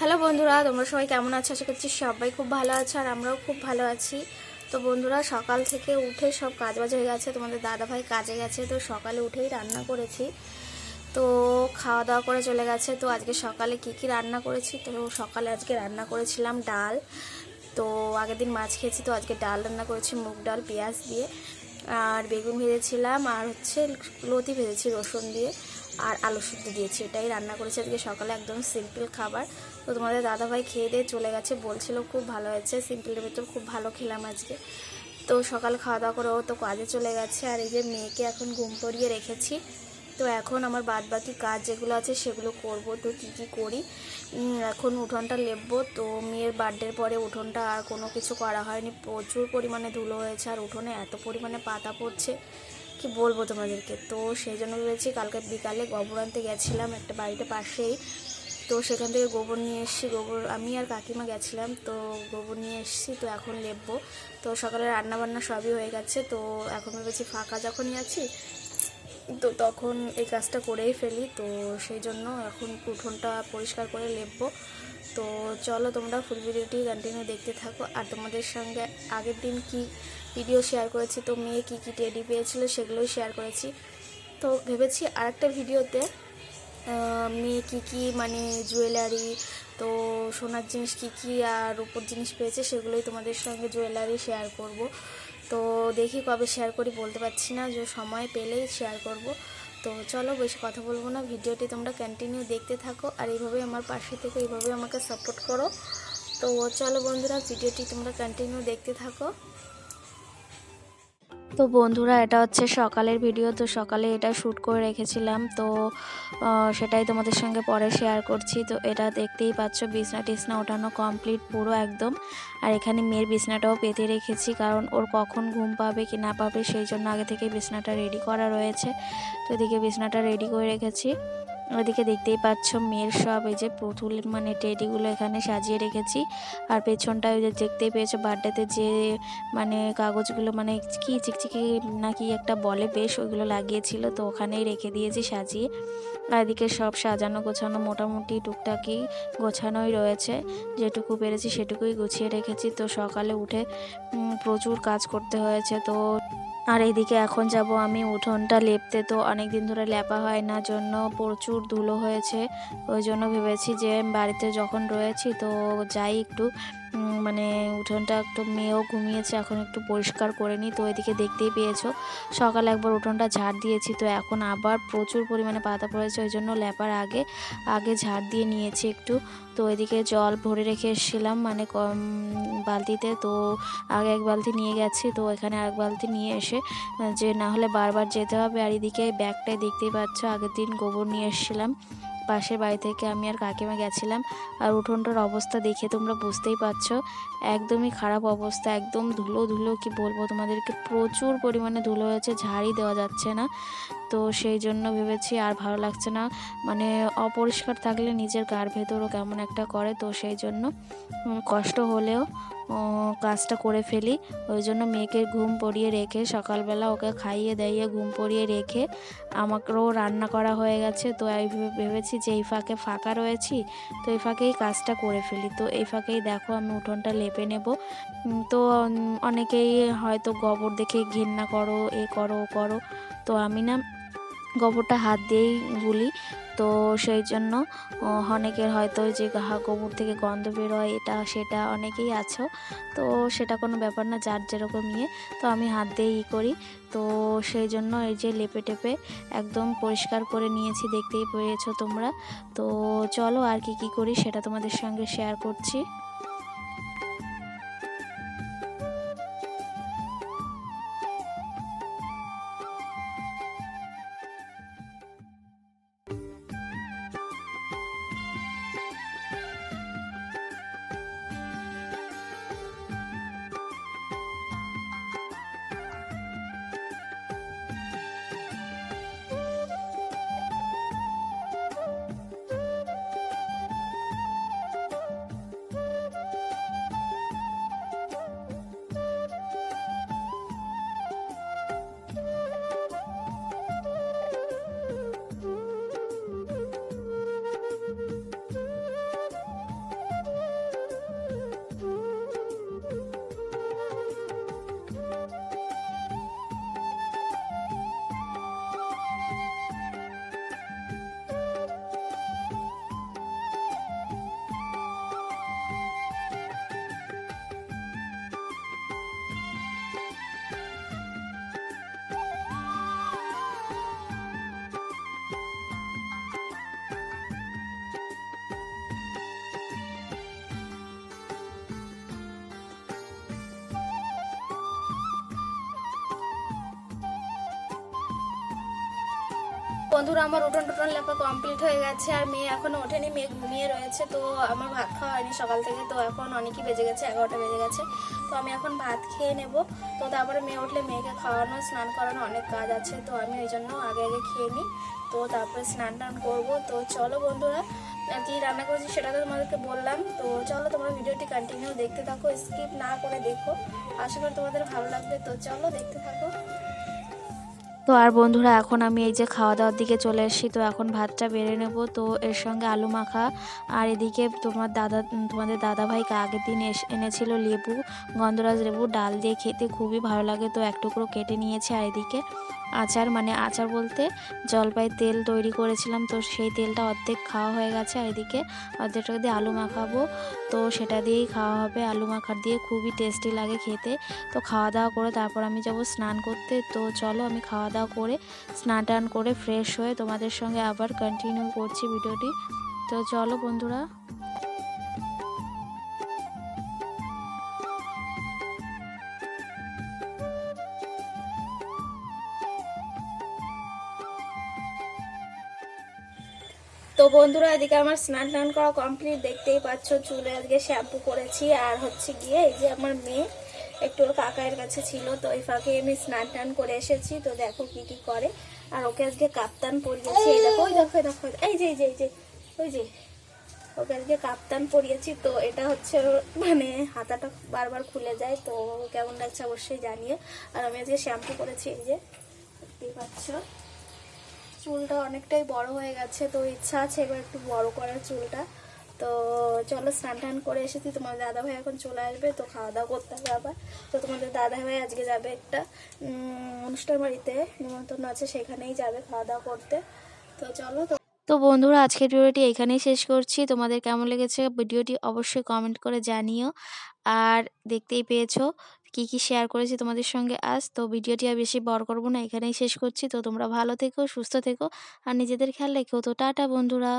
Hello বন্ধুরা, তোমরা সবাই কেমন আছো? আশা করছি সবাই খুব ভালো আছে আর আমরাও খুব ভালো আছি। তো বন্ধুরা, সকাল থেকে উঠে সব কাজ বাজ হয়ে গেছে। তোমাদের দাদা ভাই কাজে গেছে, তো সকালে উঠেই রান্না করেছি। তো খাওয়া দাওয়া করে চলে গেছে। তো আজকে সকালে কি কি রান্না করেছি? তো সকালে আজকে রান্না করেছিলাম ডাল। তো আগের দিন মাছ খেয়েছি, তো আজকে ডাল রান্না করেছি, মুগ ডাল, পেঁয়াজ দিয়ে। আর বেগুন ভেজেছিলাম, আর হচ্ছে লতি ভেজেছি রসুন দিয়ে, আর আলু সিদ্ধ দিয়েছি, এটাই রান্না করেছি আজকে সকালে একদম সিম্পল খাবার। তো তোমাদের দাদাভাই খেয়ে দিয়ে চলে গেছে, বলছিল খুব ভালো হয়েছে সিম্পলের ভেতর খুব ভালো খেলাম আজকে। তো সকাল খাওয়া দাওয়া করে ও তো কাজে চলে গেছে, আর এই যে মেয়েকে এখন ঘুম পড়িয়ে রেখেছি তো এখন আমার বাদ বাকি কাজ যেগুলো আছে সেগুলো করব। তো কী কী করি? এখন উঠোনটা লেপবো। তো মেয়ের বার্থডের পরে উঠোনটা আর কোনো কিছু করা হয়নি। প্রচুর পরিমাণে ধুলো হয়েছে আর উঠোনে এত পরিমাণে পাতা পড়ছে। কি বলব তোমাদেরকে? তো সেই জন্য ভেবেছি কালকে বিকালে গোবর আনতে গেছিলাম একটা বাড়িতে পাশেই। তো সেখান থেকে গোবর নিয়ে এসেছি। গোবর, আমি আর কাকিমা গেছিলাম। তো গোবর নিয়ে এসেছি। তো এখন লেপবো। তো সকালে রান্না বান্না সবই হয়ে গেছে। তো এখন ভেবেছি ফাঁকা যখনই আছি তো তখন এই কাজটা করেই ফেলি। তো সেই জন্য এখন উঠোনটা পরিষ্কার করে লেপবো। তো চলো তোমরা ফুল ভিডিওটি কন্টিনিউ দেখতে থাকো। আর তোমাদের সঙ্গে আগের দিন কি ভিডিও শেয়ার করেছি, তো মেয়ে কী কী টেডি পেয়েছিল সেগুলোই শেয়ার করেছি। তো ভেবেছি আরেকটা ভিডিওতে মেয়ে কী কী মানে জুয়েলারি তো সোনার জিনিস কী কী আর রূপোর জিনিস পেয়েছে সেগুলোই তোমাদের সঙ্গে জুয়েলারি শেয়ার করব। তো দেখি কবে শেয়ার করি, বলতে পারছি না। যে সময় পেলেই শেয়ার করব। তো চলো বেশি কথা বলব না। ভিডিওটি তোমরা কন্টিনিউ দেখতে থাকো। আর এইভাবে আমার পাশে থেকে এইভাবে আমাকে সাপোর্ট করো। তো চলো বন্ধুরা, ভিডিওটি তোমরা কন্টিনিউ দেখতে থাকো। তো বন্ধুরা, এটা হচ্ছে সকালের ভিডিও তো সকালে এটা শ্যুট করে রেখেছিলাম। তো সেটাই তোমাদের সঙ্গে পরে শেয়ার করছি। তো এটা দেখতেই পাচ্ছ, বিছনা টিছনা ওঠানো কমপ্লিট পুরো একদম। আর এখানে মেয়ের বিছনাটাও পেতে রেখেছি, কারণ ওর কখন ঘুম পাবে কি না পাবে, সেই জন্য আগে থেকে বিছনাটা রেডি করা রয়েছে। তো এদিকে বিছনাটা রেডি করে রেখেছি। ওদিকে দেখতেই পাচ্ছ মেয়ের সব, এই যে পুতুল মানে টেডিগুলো এখানে সাজিয়ে রেখেছি। আর পেছনটা ওই যে দেখতেই পেয়েছ বার্থডেতে যে মানে কাগজগুলো মানে কি চিকচিকি নাকি একটা বলে বেশ, ওইগুলো লাগিয়েছিল, তো ওখানেই রেখে দিয়েছি সাজিয়ে। আর এদিকে সব সাজানো গোছানো মোটামুটি টুকটাকি গোছানোই রয়েছে। যেটুকু পেরেছি সেটুকুই গুছিয়ে রেখেছি। তো সকালে উঠে প্রচুর কাজ করতে হয়েছে। তো আর এইদিকে এখন যাব আমি। উঠোনটা লেপতে তো অনেক দিন ধরে লেপা হয় না, জন্য প্রচুর ধুলো হয়েছে। ওই জন্য ভেবেছি যে বাড়িতে যখন রয়েছি তো যাই একটু। মানে উঠোনটা একটু মেয়েও ঘুমিয়েছে, এখন একটু পরিষ্কার করে নিই। তো এদিকে দেখতেই পেয়েছ, সকালে একবার উঠোনটা ঝাড় দিয়েছি। তো এখন আবার প্রচুর পরিমাণে পাতা পড়েছে, ওই জন্য লেপার আগে আগে ঝাড় দিয়ে নিয়েছি একটু। তো এদিকে জল ভরে রেখে এসেছিলাম মানে কম বালতিতে। তো আগে এক বালতি নিয়ে গেছি, তো এখানে আরেক বালতি নিয়ে এসে, যে না হলে বারবার যেতে হবে। আর এদিকে ব্যাগটায় দেখতেই পাচ্ছ, আগের দিন গোবর নিয়ে এসেছিলাম। পাশের বাড়ি থেকে আমি আর কাকিমা গেছিলাম আর উঠোনটার অবস্থা দেখে তোমরা বুঝতেই পারছ। একদমই খারাপ অবস্থা, একদম ধুলো ধুলো, কি বলব তোমাদেরকে? প্রচুর পরিমাণে ধুলো হয়েছে ঝাড়ি দেওয়া যাচ্ছে না। তো সেই জন্য ভেবেছি আর ভালো লাগছে না। মানে অপরিষ্কার থাকলে নিজের গার ভেতরও কেমন একটা করে, তো সেই জন্য কষ্ট হলেও কাজটা করে ফেলি। ওই জন্য মেয়েকে ঘুম পড়িয়ে রেখে সকালবেলা ওকে খাইয়ে দাইয়ে ঘুম পড়িয়ে রেখে আমাকেও রান্না করা হয়ে গেছে। তো ভেবেছি যে এই ফাঁকে ফাঁকা রয়েছি, তো এই ফাঁকেই কাজটা করে ফেলি। তো এই ফাঁকেই দেখো আমি উঠোনটা লেপে নেব। তো অনেকেই হয়তো গোবর দেখে ঘেন্না করো, এ করো, ও করো। তো আমি না গোবরটা হাত দিয়েই গুলি। তো সেই জন্য অনেকের হয়তো যে গোবর থেকে গন্ধ বেরোয় এটা, সেটা অনেকেই আছো। তো সেটা কোনো ব্যাপার না, যার যেরকম ইয়ে। তো আমি হাত দিয়ে ই করি। তো সেই জন্য এই যে লেপে টেপে একদম পরিষ্কার করে নিয়েছি, দেখতেই পেয়েছ তোমরা। তো চলো আর কি কি করি, সেটা তোমাদের সঙ্গে শেয়ার করছি। বন্ধুরা, আমার উঠোন টুটন লেপা কমপ্লিট হয়ে গেছে আর মেয়ে এখনও ওঠেনি, মেয়ে ঘুমিয়ে রয়েছে, তো আমার ভাত খাওয়া হয়নি সকাল থেকে, তো এখন অনেকই বেজে গেছে, এগারোটা বেজে গেছে, তো আমি এখন ভাত খেয়ে নেব, তো তারপরে মেয়ে উঠলে মেয়েকে খাওয়ানো, স্নান করানো অনেক কাজ আছে, তো আমি ওই জন্য আগে আগে খেয়ে নিই, তো তারপরে স্নান টান করব, তো চলো বন্ধুরা কি রান্না করেছি সেটা তো তোমাদেরকে বললাম, তো চলো তোমরা ভিডিওটি কন্টিনিউ দেখতে থাকো স্কিপ না করে দেখো, আশা করি তোমাদের ভালো লাগবে, তো চলো দেখতে থাকো। তো আর বন্ধুরা, এখন আমি এই যে খাওয়া দাওয়ার দিকে চলে এসেছি, তো এখন ভাতটা বেড়ে নেব। তো এর সঙ্গে আলু মাখা, আর এদিকে তোমার দাদা, তোমাদের দাদা ভাইকে আগের দিন এনেছিল লেবু, গন্ধরাজ লেবু, ডাল দিয়ে খেতে খুবই ভালো লাগে, তো এক টুকরো কেটে নিয়েছে আর এদিকে আচার মানে আচার বলতে জলপাই তেল তৈরি করেছিলাম, তো সেই তেলটা অর্ধেক খাওয়া হয়ে গেছে। আর এদিকে অর্ধেকটা দিয়ে আলু মাখাবো, তো সেটা দিয়েই খাওয়া হবে। আলু মাখার দিয়ে খুবই টেস্টি লাগে খেতে। তো খাওয়া দাওয়া করে তারপর আমি যাব স্নান করতে। তো চলো আমি খাওয়া দাওয়া করে, স্নান টান করে ফ্রেশ হয়ে তোমাদের সঙ্গে আবার কন্টিনিউ করছি ভিডিওটি। তো চলো বন্ধুরা। বন্ধুরা, এদিকে আমার স্নান টান করা কমপ্লিট দেখতেই পাচ্ছ, চুলে আজকে শ্যাম্পু করেছি। আর হচ্ছে গিয়ে এই যে আমার মেয়ে, একটু ওর কাকায়ের কাছে ছিল, তো ওই ফাঁকে আমি স্নান টান করে এসেছি। তো দেখো কি কি করে। আর ওকে আজকে কাপ্তান পরিয়েছি। এই দেখো ওই দেখো দেখো, এই যে এই যে এই যে, ওই যে। ওকে আজকে কাপ্তান পরিয়েছি। তো এটা হচ্ছে মানে হাতাটা বারবার খুলে যায়। তো কেমন লাগছে অবশ্যই জানিয়ে আর আমি আজকে শ্যাম্পু করেছি, এই যে, দেখতেই পাচ্ছ। চুলটা অনেকটাই বড় হয়ে গেছে, তো ইচ্ছা আছে এবার একটু বড় করার চুলটা। তো চলো স্নান টান করে এসেছি, তোমাদের দাদা ভাই এখন চলে আসবে, তো খাওয়া দাওয়া করতে হবে আবার। তো তোমাদের দাদা ভাই আজকে যাবে একটা অনুষ্ঠান বাড়িতে, নিমন্ত্রণ আছে সেখানেই যাবে খাওয়া দাওয়া করতে। তো চলো তো তো বন্ধুরা, আজকের ভিডিওটি এখানেই শেষ করছি। তোমাদের কেমন লেগেছে ভিডিওটি অবশ্যই কমেন্ট করে জানিও। আর দেখতেই পেয়েছ কি কি শেয়ার করেছি তোমাদের সঙ্গে আজ। তো ভিডিওটি আর বেশি বড় করব না, এখানেই শেষ করছি। তো তোমরা ভালো থেকো, সুস্থ থেকো, আর নিজেদের খেয়াল রেখো। তো টাটা বন্ধুরা।